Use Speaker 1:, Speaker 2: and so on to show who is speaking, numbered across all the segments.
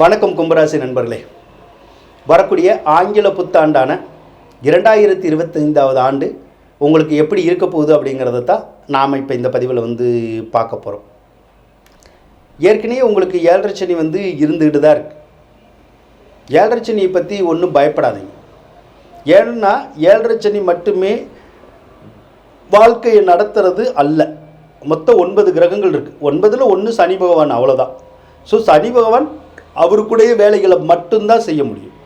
Speaker 1: வணக்கம் கும்பராசி நண்பர்களே. வரக்கூடிய ஆங்கில புத்தாண்டான இரண்டாயிரத்தி இருபத்தைந்தாவது ஆண்டு உங்களுக்கு எப்படி இருக்க போகுது அப்படிங்கிறத தான் நாம் இப்போ இந்த பதிவில் வந்து பார்க்க போகிறோம் ஏற்கனவே உங்களுக்கு ஏழரை சனி வந்து இருந்துக்கிட்டு தான் இருக்கு. ஏழரை சனியை பற்றி ஒன்றும் பயப்படாதீங்க. ஏன்னா ஏழரை சனி மட்டுமே வாழ்க்கையை நடத்துறது அல்ல. மொத்தம் ஒன்பது கிரகங்கள் இருக்குது ஒன்பதில் ஒன்று சனி பகவான் அவ்வளோதான் ஸோ சனி பகவான் அவருக்குடைய வேலைகளை மட்டும்தான் செய்ய முடியும்.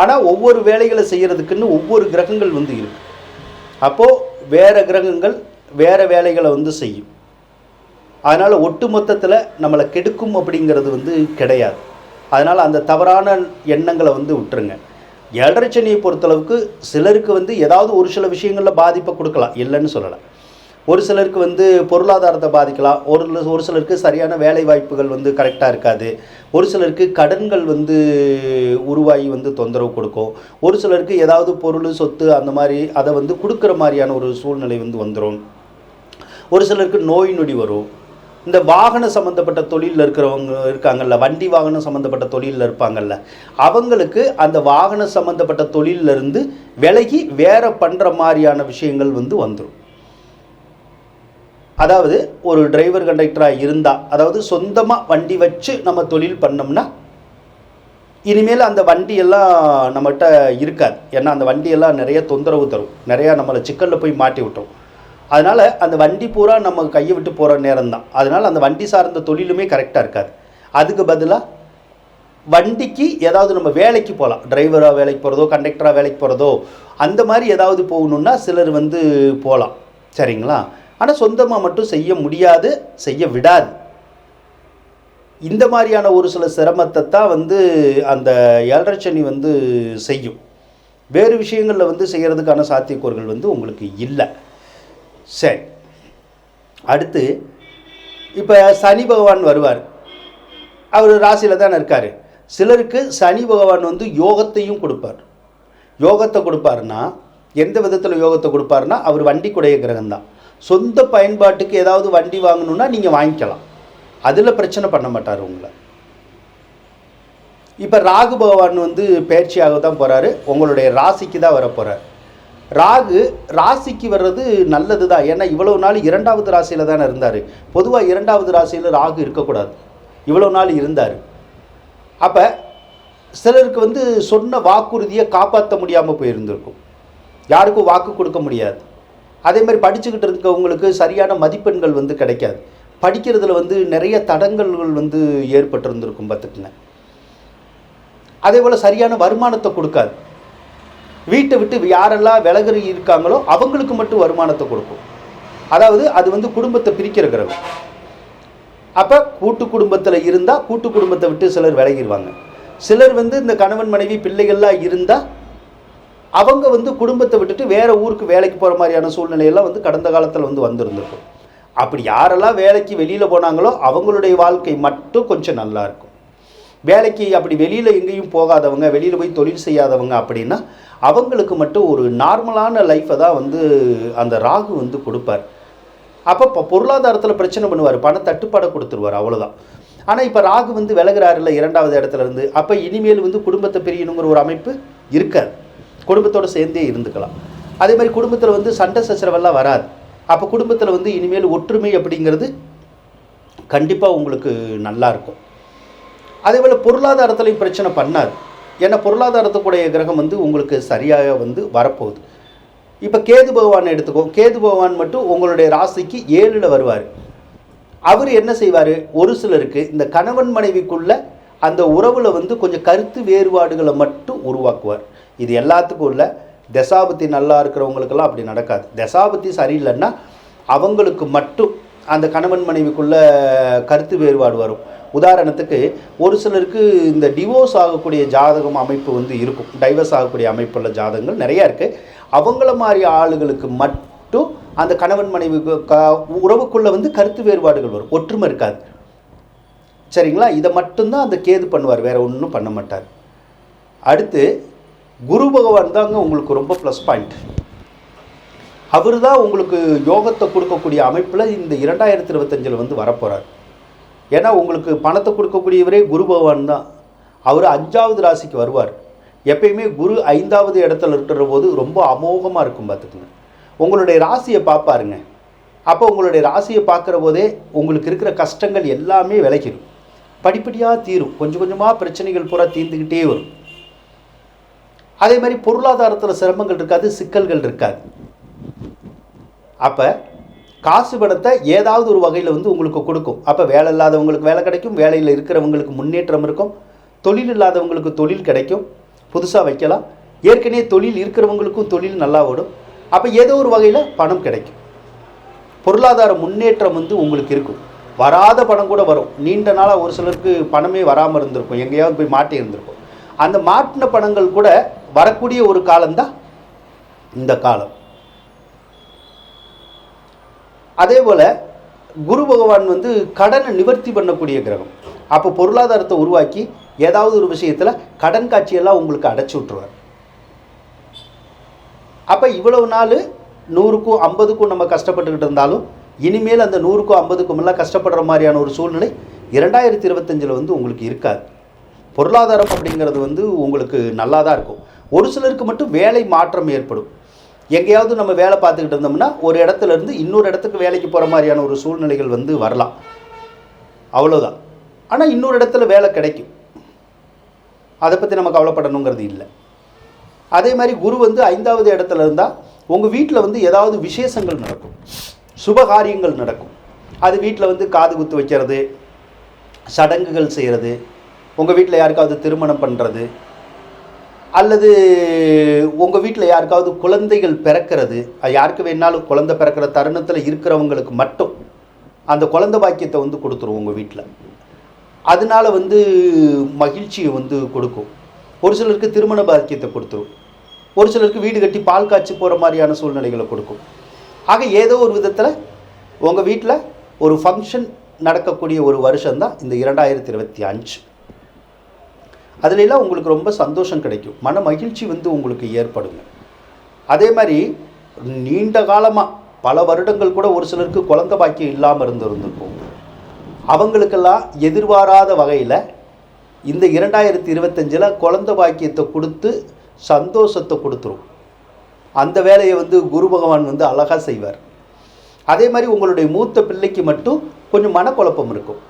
Speaker 1: ஆனால் ஒவ்வொரு வேலைகளை செய்கிறதுக்குன்னு ஒவ்வொரு கிரகங்கள் வந்து இருக்கு. அப்போது வேறு கிரகங்கள் வேறு வேலைகளை வந்து செய்யும். அதனால் ஒட்டு மொத்தத்தில் நம்மளை கெடுக்கும் அப்படிங்கிறது வந்து கிடையாது. அதனால் அந்த தவறான எண்ணங்களை வந்து விட்டுருங்க. ஏழரை சனியை பொறுத்தளவுக்கு சிலருக்கு வந்து ஏதாவது ஒரு சில விஷயங்களில் பாதிப்பை கொடுக்கலாம். இல்லைன்னு சொல்லலை. ஒரு சிலருக்கு வந்து பொருளாதாரத்தை பாதிக்கலாம். ஒரு ஒரு சிலருக்கு சரியான வேலை வாய்ப்புகள் வந்து கரெக்டாக இருக்காது. ஒரு சிலருக்கு கடன்கள் வந்து உருவாகி வந்து தொந்தரவு கொடுக்கும். ஒரு சிலருக்கு ஏதாவது பொருள் சொத்து அந்த மாதிரி அதை வந்து கொடுக்குற மாதிரியான ஒரு சூழ்நிலை வந்து வந்துடும் ஒரு சிலருக்கு நோய் நொடி வரும். இந்த வாகன சம்மந்தப்பட்ட தொழிலில் இருக்கிறவங்க இருக்காங்கல்ல வண்டி வாகனம் சம்மந்தப்பட்ட தொழிலில் இருப்பாங்கல்ல அவங்களுக்கு அந்த வாகன சம்மந்தப்பட்ட தொழிலில் இருந்து விலகி வேற பண்ணுற மாதிரியான விஷயங்கள் வந்து வந்துடும் அதாவது ஒரு டிரைவர் கண்டக்டராக இருந்தால் அதாவது சொந்தமாக வண்டி வச்சு நம்ம தொழில் பண்ணோம்னா இனிமேல் அந்த வண்டியெல்லாம் நம்மகிட்ட இருக்காது. ஏன்னா அந்த வண்டியெல்லாம் நிறைய தொந்தரவு தரும். நிறையா நம்மளை சிக்கலில் போய் மாட்டி விட்டுரும். அதனால் அந்த வண்டி பூரா நம்ம கையை விட்டு போகிற நேரம் தான் அதனால் அந்த வண்டி சார்ந்த தொழிலுமே கரெக்டாக இருக்காது. அதுக்கு பதிலாக வண்டிக்கு ஏதாவது நம்ம வேலைக்கு போகலாம் டிரைவராக வேலைக்கு போகிறதோ கண்டக்டராக வேலைக்கு போகிறதோ அந்த மாதிரி ஏதாவது போகணுன்னா சிலர் வந்து போகலாம் சரிங்களா? ஆனால் சொந்தமாக மட்டும் செய்ய முடியாது செய்ய விடாது. இந்த மாதிரியான ஒரு சில சிரமத்தை தான் வந்து அந்த ஏழரை சனி வந்து செய்யும். வேறு விஷயங்களில் வந்து செய்கிறதுக்கான சாத்தியக்கூறுகள் வந்து உங்களுக்கு இல்லை. சரி. அடுத்து இப்போ சனி பகவான் வருவார். அவர் ராசியில் தானே இருக்கார். சிலருக்கு சனி பகவான் வந்து யோகத்தையும் கொடுப்பார். யோகத்தை கொடுப்பாருன்னா எந்த விதத்தில் யோகத்தை கொடுப்பாருன்னா அவர் வண்டி குடைய கிரகம் தான் சொந்த பயன்பாட்டுக்கு ஏதாவது வண்டி வாங்கணுன்னா நீங்கள் வாங்கிக்கலாம். அதில் பிரச்சனை பண்ண மாட்டார் உங்களை. இப்போ ராகு பகவான் வந்து பயிற்சியாக தான் போகிறாரு உங்களுடைய ராசிக்கு தான் வர போகிறார் ராகு ராசிக்கு வர்றது நல்லது தான். ஏன்னா இவ்வளவு நாள் இரண்டாவது ராசியில் தானே இருந்தார். பொதுவாக இரண்டாவது ராசியில் ராகு இருக்கக்கூடாது. இவ்வளோ நாள் இருந்தார். அப்போ சிலருக்கு வந்து சொன்ன வாக்குறுதியை காப்பாற்ற முடியாமல் போயிருந்திருக்கும். யாருக்கும் வாக்கு கொடுக்க முடியாது. அதே மாதிரி படிச்சுக்கிட்டு இருக்கவங்களுக்கு சரியான மதிப்பெண்கள் வந்து கிடைக்காது. படிக்கிறதுல வந்து நிறைய தடங்கல்கள் வந்து ஏற்பட்டிருந்திருக்கும் பார்த்துக்குங்க. அதே போல் சரியான வருமானத்தை கொடுக்காது. வீட்டை விட்டு யாரெல்லாம் விலகறி இருக்காங்களோ அவங்களுக்கு மட்டும் வருமானத்தை கொடுக்கும். அதாவது அது வந்து குடும்பத்தை பிரிக்கிற கிரகம் அப்போ கூட்டு குடும்பத்தில் இருந்தால் கூட்டு குடும்பத்தை விட்டு சிலர் விலகிடுவாங்க சிலர் வந்து இந்த கணவன் மனைவி பிள்ளைகள்லாம் இருந்தால் அவங்க வந்து குடும்பத்தை விட்டுட்டு வேற ஊருக்கு வேலைக்கு போகிற மாதிரியான சூழ்நிலையெல்லாம் வந்து கடந்த காலத்தில் வந்து வந்திருந்திருக்கும். அப்படி யாரெல்லாம் வேலைக்கு வெளியில் போனாங்களோ அவங்களுடைய வாழ்க்கை மட்டும் கொஞ்சம் நல்லா இருக்கும். வேலைக்கு அப்படி வெளியில் எங்கேயும் போகாதவங்க வெளியில் போய் தொழில் செய்யாதவங்க அப்படின்னா அவங்களுக்கு மட்டும் ஒரு நார்மலான லைஃப்பை தான் வந்து அந்த ராகு வந்து கொடுப்பார். அப்போ இப்போ பொருளாதாரத்தில் பிரச்சனை பண்ணுவார். பண தட்டுப்பாடை கொடுத்துருவார். அவ்வளோதான் ஆனால் இப்போ ராகு வந்து விலகிறாருல இரண்டாவது இடத்துல இருந்து. அப்போ இனிமேல் வந்து குடும்பத்தை பிரியணுங்கிற ஒரு அமைப்பு இருக்காது. குடும்பத்தோடு சேர்ந்தே இருந்துக்கலாம். அதே மாதிரி குடும்பத்தில் வந்து சண்டை சச்சரவெல்லாம் வராது. அப்போ குடும்பத்தில் வந்து இனிமேல் ஒற்றுமை அப்படிங்கிறது கண்டிப்பாக உங்களுக்கு நல்லா இருக்கும். அதே போல் பொருளாதாரத்துலையும் பிரச்சனை பண்ணாது. ஏன்னா பொருளாதாரத்துக்குடைய கிரகம் வந்து உங்களுக்கு சரியாக வந்து வரப்போகுது. இப்போ கேது பகவான் எடுத்துக்கோ கேது பகவான் மட்டும் உங்களுடைய ராசிக்கு ஏழில் வருவார். அவர் என்ன செய்வார்? ஒரு சிலருக்கு இந்த கணவன் மனைவிக்குள்ள அந்த உறவில் வந்து கொஞ்சம் கருத்து வேறுபாடுகளை மட்டும் உருவாக்குவார். இது எல்லாத்துக்கும் இல்லை. தசாபத்தி நல்லா இருக்கிறவங்களுக்கெல்லாம் அப்படி நடக்காது. தசாபத்தி சரியில்லைன்னா அவங்களுக்கு மட்டும் அந்த கணவன் மனைவிக்குள்ள கருத்து வேறுபாடு வரும். உதாரணத்துக்கு ஒரு சிலருக்கு இந்த டிவோர்ஸ் ஆகக்கூடிய ஜாதகம் அமைப்பு வந்து இருக்கும். டைவர்ஸ் ஆகக்கூடிய அமைப்புள்ள ஜாதகங்கள் நிறையா இருக்குது அவங்கள மாதிரி ஆளுகளுக்கு மட்டும் அந்த கணவன் மனைவி உறவுக்குள்ளே வந்து கருத்து வேறுபாடுகள் வரும். ஒற்றுமை இருக்காது. சரிங்களா? இதை மட்டும்தான் அந்த கேது பண்ணுவார் வேறு ஒன்றும் பண்ண மாட்டார். அடுத்து குரு பகவான் தாங்க உங்களுக்கு ரொம்ப ப்ளஸ் பாயிண்ட் அவர் தான் உங்களுக்கு யோகத்தை கொடுக்கக்கூடிய அமைப்பில் இந்த இரண்டாயிரத்தி இருபத்தஞ்சில் வந்து வரப்போகிறார் ஏன்னா உங்களுக்கு பணத்தை கொடுக்கக்கூடியவரே குரு பகவான் தான். அவர் அஞ்சாவது ராசிக்கு வருவார். எப்பயுமே குரு ஐந்தாவது இடத்துல இருக்கிற போது ரொம்ப அமோகமாக இருக்கும் பார்த்துக்குங்க. உங்களுடைய ராசியை பார்ப்பாருங்க அப்போ உங்களுடைய ராசியை பார்க்குற போதே உங்களுக்கு இருக்கிற கஷ்டங்கள் எல்லாமே விளைக்கிடும் படிப்படியாக தீரும். கொஞ்சம் கொஞ்சமாக பிரச்சனைகள் பூரா தீர்ந்துக்கிட்டே வரும். அதே மாதிரி பொருளாதாரத்தில் சிரமங்கள் இருக்காது சிக்கல்கள் இருக்காது. அப்போ காசு பணத்தை ஏதாவது ஒரு வகையில் வந்து உங்களுக்கு கொடுக்கும். அப்போ வேலை இல்லாதவங்களுக்கு வேலை கிடைக்கும் வேலையில் இருக்கிறவங்களுக்கு முன்னேற்றம் இருக்கும். தொழில் இல்லாதவங்களுக்கு தொழில் கிடைக்கும். புதுசாக வைக்கலாம். ஏற்கனவே தொழில் இருக்கிறவங்களுக்கும் தொழில் நல்லா ஓடும். அப்போ ஏதோ ஒரு வகையில் பணம் கிடைக்கும். பொருளாதார முன்னேற்றம் வந்து உங்களுக்கு இருக்கும். வராத பணம் கூட வரும். நீண்ட நாளாக ஒரு சிலருக்கு பணமே வராமல் இருந்திருக்கும். எங்கேயாவது போய் மாட்டி இருந்திருக்கும். அந்த மாட்டின பணங்கள் கூட வரக்கூடிய ஒரு காலம்தான் இந்த காலம். அதே போல் குரு பகவான் வந்து கடனை நிவர்த்தி பண்ணக்கூடிய கிரகம். அப்போ பொருளாதாரத்தை உருவாக்கி ஏதாவது ஒரு விஷயத்தில் கடன் காட்சியெல்லாம் உங்களுக்கு அடைச்சி விட்ருவார் அப்போ இவ்வளவு நாள் நூறுக்கும் ஐம்பதுக்கும் நம்ம கஷ்டப்பட்டுக்கிட்டு இருந்தாலும் இனிமேல் அந்த நூறுக்கும் ஐம்பதுக்கும் எல்லாம் கஷ்டப்படுற மாதிரியான ஒரு சூழ்நிலை இரண்டாயிரத்தி இருபத்தஞ்சில் வந்து உங்களுக்கு இருக்காது. பொருளாதாரம் அப்படிங்கிறது வந்து உங்களுக்கு நல்லா தான் இருக்கும். ஒரு சிலருக்கு மட்டும் வேலை மாற்றம் ஏற்படும். எங்கேயாவது நம்ம வேலை பார்த்துக்கிட்டு இருந்தோம்னா ஒரு இடத்துல இருந்து இன்னொரு இடத்துக்கு வேலைக்கு போகிற மாதிரியான ஒரு சூழ்நிலைகள் வந்து வரலாம். அவ்வளோதான் ஆனால் இன்னொரு இடத்துல வேலை கிடைக்கும். அதை பற்றி நம்ம கவலைப்படணுங்கிறது இல்லை. அதே மாதிரி குரு வந்து ஐந்தாவது இடத்துல இருந்தால் உங்கள் வீட்டில் வந்து ஏதாவது விசேஷங்கள் நடக்கும். சுபகாரியங்கள் நடக்கும். அது வீட்டில் வந்து காது குத்து வைக்கிறது சடங்குகள் செய்கிறது உங்கள் வீட்டில் யாருக்காவது திருமணம் பண்ணுறது அல்லது உங்கள் வீட்டில் யாருக்காவது குழந்தைகள் பிறக்கிறது யாருக்கு வேணாலும் குழந்தை பிறக்கிற தருணத்தில் இருக்கிறவங்களுக்கு மட்டும் அந்த குழந்தை பாக்கியத்தை வந்து கொடுத்துரும் உங்கள் வீட்டில். அதனால வந்து மகிழ்ச்சியை வந்து கொடுக்கும். ஒரு சிலருக்கு திருமண பாக்கியத்தை கொடுத்துரும். ஒரு சிலருக்கு வீடு கட்டி பால் காய்ச்சி போகிற மாதிரியான சூழ்நிலைகளை கொடுக்கும். ஆக ஏதோ ஒரு விதத்தில் உங்கள் வீட்டில் ஒரு ஃபங்க்ஷன் நடக்கக்கூடிய ஒரு வருஷம்தான் இந்த இரண்டாயிரத்தி இருபத்தி அஞ்சு. அதுலெல்லாம் உங்களுக்கு ரொம்ப சந்தோஷம் கிடைக்கும். மன மகிழ்ச்சி வந்து உங்களுக்கு ஏற்படுங்க. அதே மாதிரி நீண்ட காலமாக பல வருடங்கள் கூட ஒரு சிலருக்கு குழந்த பாக்கியம் இல்லாமல் இருந்திருந்திருக்கும். அவங்களுக்கெல்லாம் எதிர்பாராத வகையில் இந்த இரண்டாயிரத்தி இருபத்தஞ்சில் குழந்த பாக்கியத்தை கொடுத்து சந்தோஷத்தை கொடுத்துரும். அந்த வேலையை வந்து குரு பகவான் வந்து அழகாக செய்வார். அதே மாதிரி உங்களுடைய மூத்த பிள்ளைக்கு மட்டும் கொஞ்சம் மனக்குழப்பம் இருக்கும்.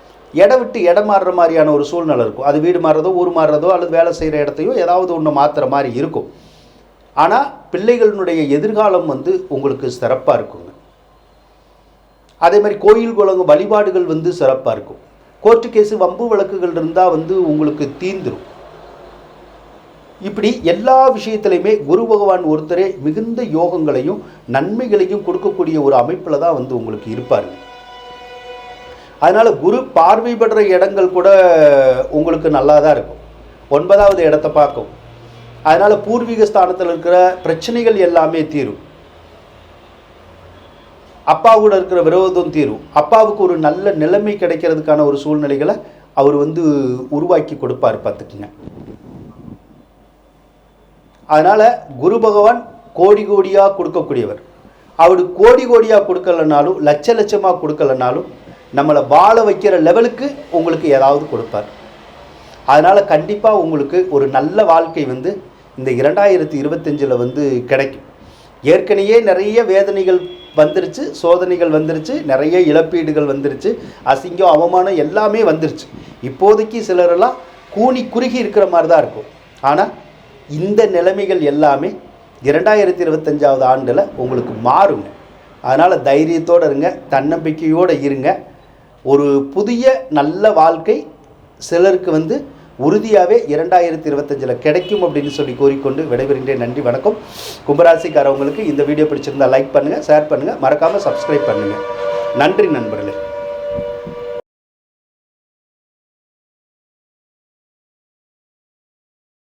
Speaker 1: இடம் விட்டு இடம் மாறுற மாதிரியான ஒரு சூழ்நிலை இருக்கும். அது வீடு மாறுறதோ ஊர் மாறுறதோ அல்லது வேலை செய்கிற இடத்தையோ ஏதாவது ஒன்று மாற்றுற மாதிரி இருக்கும். ஆனால் பிள்ளைகளினுடைய எதிர்காலம் வந்து உங்களுக்கு சிறப்பாக இருக்குங்க. அதே மாதிரி கோயில் குளங்க வழிபாடுகள் வந்து சிறப்பாக இருக்கும். கோர்ட்டு கேஸு வம்பு வழக்குகள் இருந்தால் வந்து உங்களுக்கு தீந்துடும் இப்படி எல்லா விஷயத்திலையுமே குரு பகவான் ஒருத்தரே மிகுந்த யோகங்களையும் நன்மைகளையும் கொடுக்கக்கூடிய ஒரு அமைப்பில் தான் வந்து உங்களுக்கு இருப்பார். அதனால் குரு பார்வை பெற்ற இடங்கள் கூட உங்களுக்கு நல்லா தான் இருக்கும். ஒன்பதாவது இடத்த பார்க்கும். அதனால் பூர்வீக ஸ்தானத்தில் இருக்கிற பிரச்சனைகள் எல்லாமே தீரும். அப்பா கூட இருக்கிற விரோதம் தீரும். அப்பாவுக்கு ஒரு நல்ல நிலைமை கிடைக்கிறதுக்கான ஒரு சூழ்நிலைகளை அவர் வந்து உருவாக்கி கொடுப்பார் பார்த்துக்குங்க. அதனால் குரு பகவான் கோடி கோடியாக கொடுக்கக்கூடியவர். அவர் கோடி கோடியாக கொடுக்கலனாலும் லட்ச லட்சமாக கொடுக்கலனாலும் நம்மளை வாழ வைக்கிற லெவலுக்கு உங்களுக்கு ஏதாவது கொடுப்பார். அதனால் கண்டிப்பாக உங்களுக்கு ஒரு நல்ல வாழ்க்கை வந்து இந்த இரண்டாயிரத்தி இருபத்தஞ்சில் வந்து கிடைக்கும். ஏற்கனவே நிறைய வேதனைகள் வந்துருச்சு சோதனைகள் வந்துருச்சு நிறைய இழப்பீடுகள் வந்துருச்சு அசிங்கம் அவமானம் எல்லாமே வந்துருச்சு. இப்போதைக்கு சிலரெல்லாம் கூனி குறுகி இருக்கிற மாதிரி தான் இருக்கும். ஆனால் இந்த நிலைமைகள் எல்லாமே இரண்டாயிரத்தி இருபத்தஞ்சாவது ஆண்டில் உங்களுக்கு மாறுங்க. அதனால் தைரியத்தோடு இருங்க தன்னம்பிக்கையோடு இருங்க. ஒரு புதிய நல்ல வாழ்க்கை சிலருக்கு வந்து உறுதியாகவே இரண்டாயிரத்தி இருபத்தஞ்சில் கிடைக்கும் அப்படின்னு சொல்லி கூறிக்கொண்டு விடைபெறுகின்றேன். நன்றி வணக்கம். கும்பராசிக்காரவங்களுக்கு இந்த வீடியோ பிடிச்சிருந்தா லைக் பண்ணுங்கள் ஷேர் பண்ணுங்கள் மறக்காமல் சப்ஸ்கிரைப் பண்ணுங்கள் நன்றி நண்பர்களே.